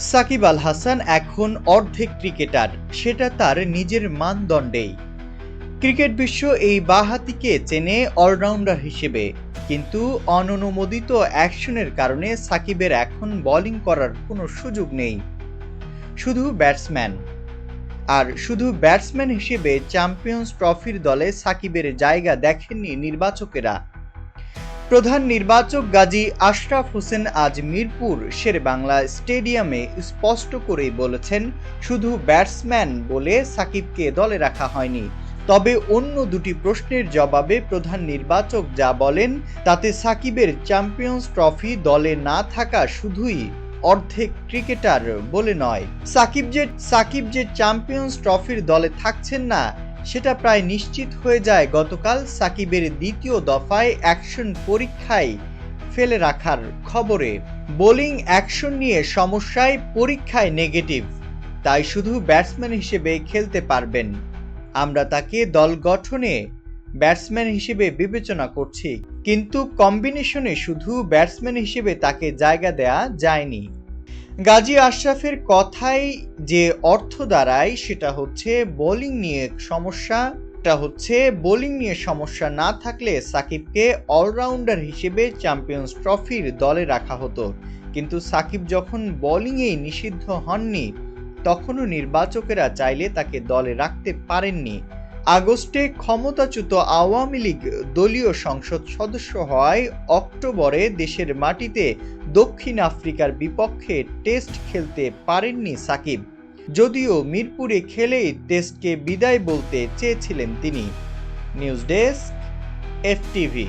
সাকিব আল হাসান এখন অর্ধেক ক্রিকেটার, সেটা তার নিজের মানদণ্ডেই। ক্রিকেট বিশ্ব এই বাহাতিকে চেনে অলরাউন্ডার হিসেবে, কিন্তু অননুমোদিত অ্যাকশনের কারণে সাকিবের এখন বোলিং করার কোনো সুযোগ নেই। শুধু ব্যাটসম্যান। আর শুধু ব্যাটসম্যান হিসেবে চ্যাম্পিয়ন্স ট্রফির দলে সাকিবের জায়গা দেখেননি নির্বাচকেরা। প্রধান নির্বাচক গাজী আশরাফ হোসেন আজ মিরপুর শের বাংলা স্টেডিয়ামে স্পষ্ট করেই বলেছেন, শুধু ব্যাটসম্যান বলে সাকিবকে দলে রাখা হয়নি। তবে অন্য দুটি প্রশ্নের জবাবে প্রধান নির্বাচক যা বলেন, তাতে সাকিবের চ্যাম্পিয়ন্স ট্রফি দলে না থাকা শুধুই অর্ধেক ক্রিকেটার বলে নয়। সাকিব যে সাকিব যে চ্যাম্পিয়ন্স ট্রফির দলে থাকছেন না সেটা প্রায় নিশ্চিত হয়ে যায়, গতকাল সাকিবের দ্বিতীয় দফায় অ্যাকশন পরীক্ষায় ফেলে রাখার খবরে। বোলিং অ্যাকশন নিয়ে সমস্যায় পরীক্ষায় নেগেটিভ, তাই শুধু ব্যাটসম্যান হিসেবে খেলতে পারবেন। আমরা তাকে দল গঠনে ব্যাটসম্যান হিসেবে বিবেচনা করছি, কিন্তু কম্বিনেশনে শুধু ব্যাটসম্যান হিসেবে তাকে জায়গা দেয়া যায়নি। গাজী আশরাফের কথাই যে অর্থ দাঁড়ায় সেটা হচ্ছে বোলিং নিয়ে সমস্যা এটা হচ্ছে বোলিং নিয়ে সমস্যা না থাকলে সাকিবকে অলরাউন্ডার হিসেবে চ্যাম্পিয়ন্স ট্রফির দলে রাখা হতো। কিন্তু সাকিব যখন বোলিংয়েই নিষিদ্ধ হননি, তখনও নির্বাচকেরা চাইলে তাকে দলে রাখতে পারেননি। আগস্টে ক্ষমতাচ্যুত আওয়ামী লীগ দলীয় সংসদ সদস্য হওয়ায় অক্টোবরে দেশের মাটিতে দক্ষিণ আফ্রিকার বিপক্ষে টেস্ট খেলতে পারেননি সাকিব। যদিও মিরপুরে খেলেই টেস্টকে বিদায় বলতে চেয়েছিলেন তিনি। News desk FTV.